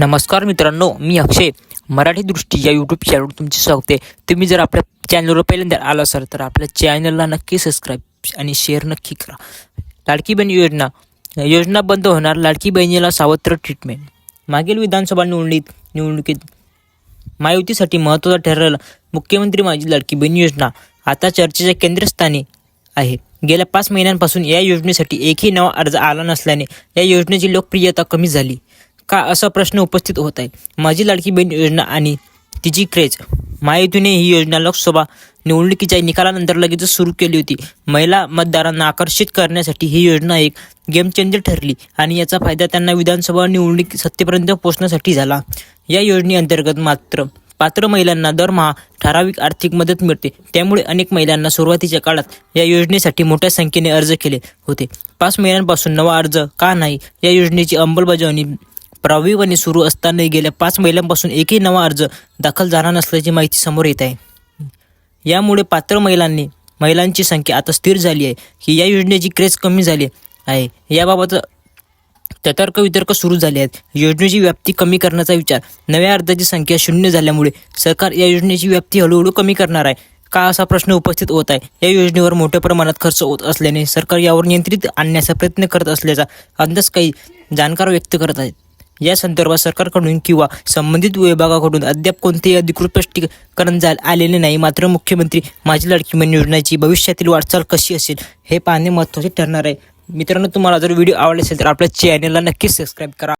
नमस्कार मित्रांनो मी अक्षय. मराठी दृष्टी या यूट्यूब चॅनलवर तुमचे स्वागत आहे. तुम्ही जर आपल्या चॅनलवर पहिल्यांदा आला असाल तर आपल्या चॅनलला नक्की सबस्क्राईब आणि शेअर नक्की करा. लाडकी बहीण योजना. योजना बंद होणार लाडकी बहिणीला सावत्र ट्रीटमेंट मागील विधानसभा निवडणुकीत निवडणुकीत महायुतीसाठी महत्त्वाचा ठरलेला मुख्यमंत्री माझी लाडकी बहीण योजना. आता चर्चेच्या केंद्रस्थानी आहे. गेल्या पाच महिन्यांपासून या योजनेसाठी एकही नवा अर्ज आला नसल्याने या योजनेची लोकप्रियता कमी झाली. का असा प्रश्न उपस्थित होत आहे? माझी लाडकी बहीण योजना आणि तिची क्रेज. महायुतीने ही योजना लोकसभा निवडणुकीच्या निकालानंतर लगेच सुरू केली होती. महिला मतदारांना आकर्षित करण्यासाठी ही योजना एक गेम चेंजर ठरली आणि याचा फायदा त्यांना विधानसभा निवडणूक सत्तेपर्यंत पोहोचण्यासाठी झाला. या योजनेअंतर्गत मात्र पात्र महिलांना दरमहा ठराविक आर्थिक मदत मिळते. त्यामुळे अनेक महिलांना सुरुवातीच्या काळात या योजनेसाठी मोठ्या संख्येने अर्ज केले होते. पाच महिन्यांपासून नवा अर्ज का नाही? या योजनेची अंमलबजावणी प्रभावीपणे सुरू असतानाही गेल्या पाच महिन्यांपासून एकही नवा अर्ज दाखल झाला नसल्याची माहिती समोर येत आहे. यामुळे पात्र महिलांनी महिलांची संख्या आता स्थिर झाली आहे की या योजनेची क्रेज कमी झाली आहे. याबाबत तर्क वितर्क सुरू झाले आहेत. योजनेची व्याप्ती कमी करण्याचा विचार नव्या अर्जाची संख्या शून्य झाल्यामुळे सरकार या योजनेची व्याप्ती हळूहळू कमी करणार आहे. का असा प्रश्न उपस्थित होत आहे? या योजनेवर मोठ्या प्रमाणात खर्च होत असल्याने सरकार यावर नियंत्रित आणण्याचा प्रयत्न करत असल्याचा अंदाज काही जाणकार व्यक्त करत आहेत. या संदर्भात सरकारकडून किंवा संबंधित विभागाकडून अद्याप कोणतेही अधिकृत स्पष्टीकरण आलेले नाही. मात्र मुख्यमंत्री माझी लाडकी बहीण योजनेची भविष्यातील वाटचाल कशी असेल हे पाहणे महत्त्वाचे ठरणार आहे. मित्रांनो तुम्हाला जर व्हिडिओ आवडला असेल तर आपल्या चॅनलला नक्कीच सबस्क्राईब करा.